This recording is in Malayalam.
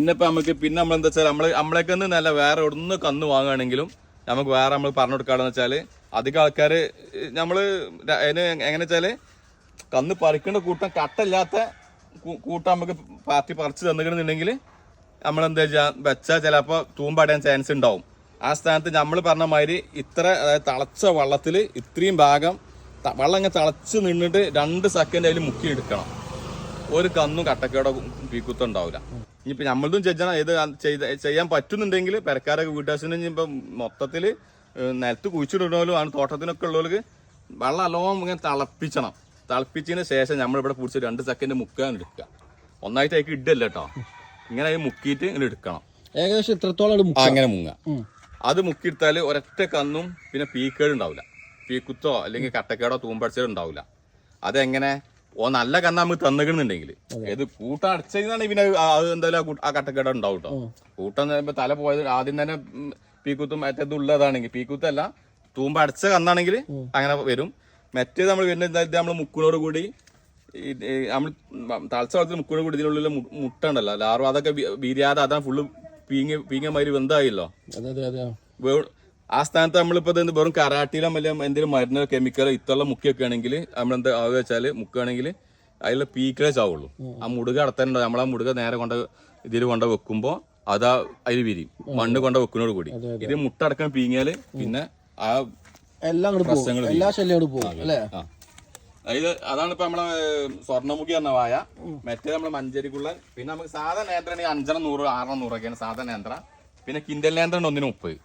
പിന്നെ ഇപ്പൊ നമുക്ക് പിന്നെ നമ്മൾ എന്താ വെച്ചാൽ നമ്മൾ നമ്മളൊക്കെ നല്ല വേറെ ഒന്ന് കന്ന് വാങ്ങുകയാണെങ്കിലും നമുക്ക് വേറെ നമ്മൾ പറഞ്ഞു കൊടുക്കാണെന്ന് വെച്ചാൽ അധികം ആൾക്കാര് നമ്മൾ ര- അതിന് എങ്ങനെ വെച്ചാൽ കന്ന് പറിക്കേണ്ട കൂട്ടം കട്ടല്ലാത്ത കൂട്ടം നമുക്ക് പാർട്ടി പറിച്ച് തന്നിട്ടുണ്ടെങ്കിൽ നമ്മൾ എന്താ വെച്ചാ വെച്ചാൽ ചിലപ്പോൾ തൂമ്പടയാൻ ചാൻസ് ഉണ്ടാവും. ആ സ്ഥാനത്ത് നമ്മൾ പറഞ്ഞ മാതിരി ഇത്ര അതായത് തിളച്ച വെള്ളത്തിൽ ഇത്രയും ഭാഗം വെള്ളം ഇങ്ങനെ തിളച്ച് നിന്നിട്ട് രണ്ട് സെക്കൻഡ് അതിൽ മുക്കി എടുക്കണം ഒരു കന്നും കട്ടക്കേടോ പീക്കുത്തോ ഉണ്ടാവില്ല ഇനിയിപ്പോ നമ്മളതും ചെയ്യണം ഏത് ചെയ്ത് ചെയ്യാൻ പറ്റുന്നുണ്ടെങ്കിൽ പെരക്കാരൊക്കെ വീട്ടാസിന് ഇപ്പൊ മൊത്തത്തിൽ നിലത്ത് കുഴിച്ചിടുന്നവരും ആണ് തോട്ടത്തിനൊക്കെ ഉള്ളവർക്ക് വെള്ളം അലോം ഇങ്ങനെ തിളപ്പിച്ചണം. തിളപ്പിച്ചതിന് ശേഷം നമ്മളിവിടെ പിടിച്ച് രണ്ട് സെക്കൻഡ് മുക്കാൻ എടുക്കുക. ഒന്നായിട്ട് അതിക്ക് ഇടല്ല കേട്ടോ. ഇങ്ങനെ അത് മുക്കിയിട്ട് ഇങ്ങനെ എടുക്കണം. ഏകദേശം ഇത്രത്തോളം അങ്ങനെ മുങ്ങാം അത് അത് മുക്കിയെടുത്താൽ ഒരൊറ്റ കന്നും പിന്നെ പീക്കേട് ഉണ്ടാവില്ല പീക്കുത്തോ അല്ലെങ്കിൽ കട്ടക്കേടോ തൂമ്പടിച്ചോ ഉണ്ടാവില്ല അതെങ്ങനെ? ഓ നല്ല കന്ന നമുക്ക് തന്നിക്കണമെന്നുണ്ടെങ്കിൽ ഇത് കൂട്ടം അടച്ചാണ് പിന്നെ അത് എന്തായാലും ആ കൂട്ട- ആ കട്ടക്കേട ഉണ്ടാവും കേട്ടോ കൂട്ടം തല പോയത് ആദ്യം തന്നെ പീക്കൂത്ത് മറ്റേത് ഉള്ളതാണെങ്കിൽ പീക്കുത്തല്ല തൂമ്പ അടച്ച കന്നാണെങ്കിൽ അങ്ങനെ വരും. മറ്റേത് നമ്മൾ വരുന്ന നമ്മൾ മുക്കിനോട് കൂടി നമ്മൾ തളച്ച വളർത്തി മുക്കിനോട് കൂടി ഇതിനുള്ളിൽ മുട്ട ഉണ്ടല്ലോ. ലാർവ അതൊക്കെ വി- അതാണ് ഫുള്ള് പീങ്ങ പീങ്ങ മാതിരി വെന്തായില്ലോ. ആ സ്ഥാനത്ത് നമ്മളിപ്പോ ഇത് വെറും കരാട്ടിയിലോ അല്ലെങ്കിൽ എന്തെങ്കിലും മരുന്നോ കെമിക്കലോ ഇത്തുള്ള മുക്കിയൊക്കെ ആണെങ്കിൽ നമ്മളെന്താ ആവുക വെച്ചാൽ മുക്കുകയാണെങ്കിൽ അതിലെ പീക്കേജ് ആവുള്ളൂ ആ മുടുക അടത്തേണ്ടത് നമ്മളാ മുടുക നേരെ കൊണ്ട് ഇതിൽ കൊണ്ട് വെക്കുമ്പോ അതാ അതിൽ വിരിയും. മണ്ണ് കൊണ്ട് വെക്കുന്നോട് കൂടി. ഇത് മുട്ട അടക്കം പീങ്ങിയാൽ പിന്നെ ആ എല്ലാം എല്ലാ ശല്യം അങ്ങോട്ട് പോകും അല്ലേ? അതായത് അതാണ് ഇപ്പൊ നമ്മളെ സ്വർണമുഖി എന്ന വായ. മറ്റേ നമ്മൾ മഞ്ചേരിക്കുള്ള. പിന്നെ നമുക്ക് സാധാ നേന്ത്രണെങ്കിൽ അഞ്ചെണ്ണം നൂറ് ആറെണ്ണം നൂറൊക്കെയാണ് സാധാ നേന്ത്ര. പിന്നെ കിൻഡൽ നേന്ത്രണ്ട് ഒന്നിന് മുപ്പത്.